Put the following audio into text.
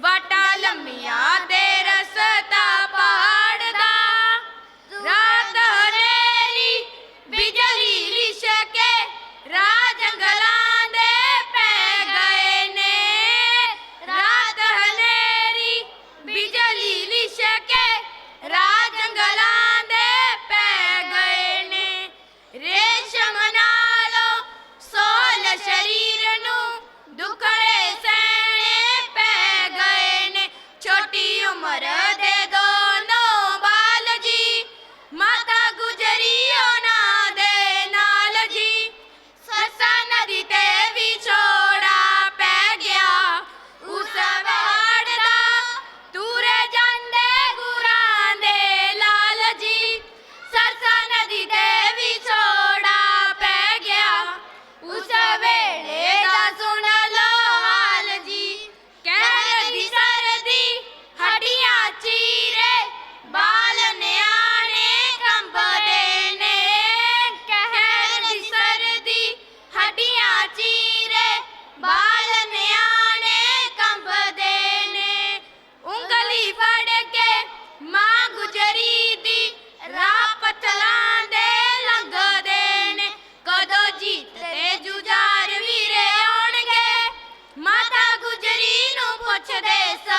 వాటాలమ్మియా? today is